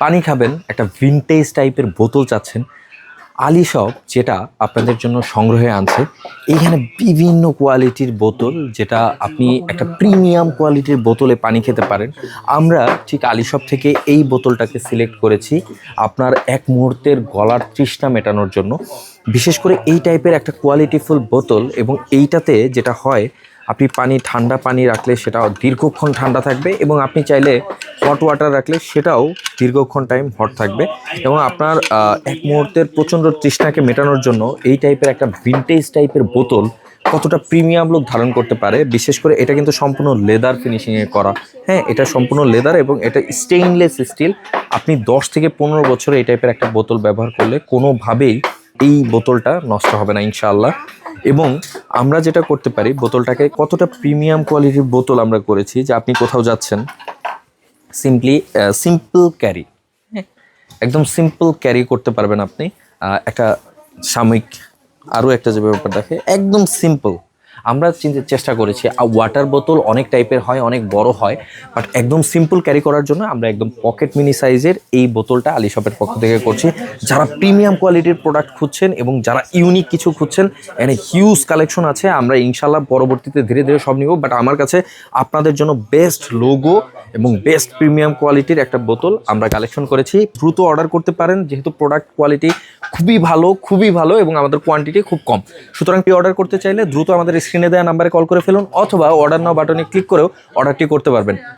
পানি খাবেন, একটা ভিনটেজ টাইপের বোতল চাচ্ছেন। আলি শপ যেটা আপনাদের জন্য সংগ্রহে আনছে এইখানে বিভিন্ন কোয়ালিটির বোতল, যেটা আপনি একটা প্রিমিয়াম কোয়ালিটির বোতলে পানি খেতে পারেন। আমরা ঠিক আলি শপ থেকে এই বোতলটাকে সিলেক্ট করেছি, আপনার এক মুহূর্তের গলার তৃষ্ণা মেটানোর জন্য। বিশেষ করে এই টাইপের একটা কোয়ালিটিফুল বোতল এবং এইটাতে যেটা হয় আপনি পানি, ঠান্ডা পানি রাখলে সেটাও দীর্ঘক্ষণ ঠান্ডা থাকবে এবং আপনি চাইলে হট ওয়াটার রাখলে সেটাও দীর্ঘক্ষণ টাইম হট থাকবে। এবং আপনার এক মুহূর্তের প্রচণ্ড তৃষ্ণাকে মেটানোর জন্য এই টাইপের একটা ভিনটেজ টাইপের বোতল কতটা প্রিমিয়াম লুক ধারণ করতে পারে, বিশেষ করে এটা কিন্তু সম্পূর্ণ লেদার ফিনিশিংয়ে করা। হ্যাঁ এটা সম্পূর্ণ লেদার এবং এটা স্টেইনলেস স্টিল আপনি দশ থেকে পনেরো বছরে এই টাইপের একটা বোতল ব্যবহার করলে কোনোভাবেই এই বোতলটা নষ্ট হবে না, ইনশাআল্লাহ। এবং আমরা যেটা করতে পারি, বোতলটাকে কতটা প্রিমিয়াম কোয়ালিটির বোতল আমরা করেছি, যে আপনি কোথাও যাচ্ছেন সিম্পলি সিম্পল ক্যারি একদম সিম্পল ক্যারি করতে পারবেন আপনি। একটা সাময়িক, আরও একটা যে ব্যাপার দেখে, একদম সিম্পল আমরা চেষ্টা করেছি ওয়াটার বোতল অনেক টাইপের হয়, অনেক বড় হয় বাট একদম সিম্পল ক্যারি করার জন্য আমরা একদম পকেট মিনি সাইজের এই বোতলটা আলি শপের পক্ষ থেকে করছি। যারা প্রিমিয়াম কোয়ালিটির প্রোডাক্ট খুঁজছেন এবং যারা ইউনিক কিছু খুঁজছেন এনে হিউজ কালেকশন আছে, আমরা ইনশাল্লাহ পরবর্তীতে ধীরে ধীরে সব নিব বাট আমার কাছে আপনাদের জন্য বেস্ট লোগো এবং বেস্ট প্রিমিয়াম কোয়ালিটির একটা বোতল আমরা কালেকশন করেছি। দ্রুত অর্ডার করতে পারেন, যেহেতু প্রোডাক্ট কোয়ালিটি খুবই ভালো খুবই ভালো এবং আমাদের কোয়ান্টিটি খুব কম। সুতরাং কি অর্ডার করতে চাইলে দ্রুত আমাদের স্ক্রিনে দেওয়া নাম্বারে কল করে ফেলুন অথবা অর্ডার নাও বাটনে ক্লিক করেও অর্ডারটি করতে পারবেন।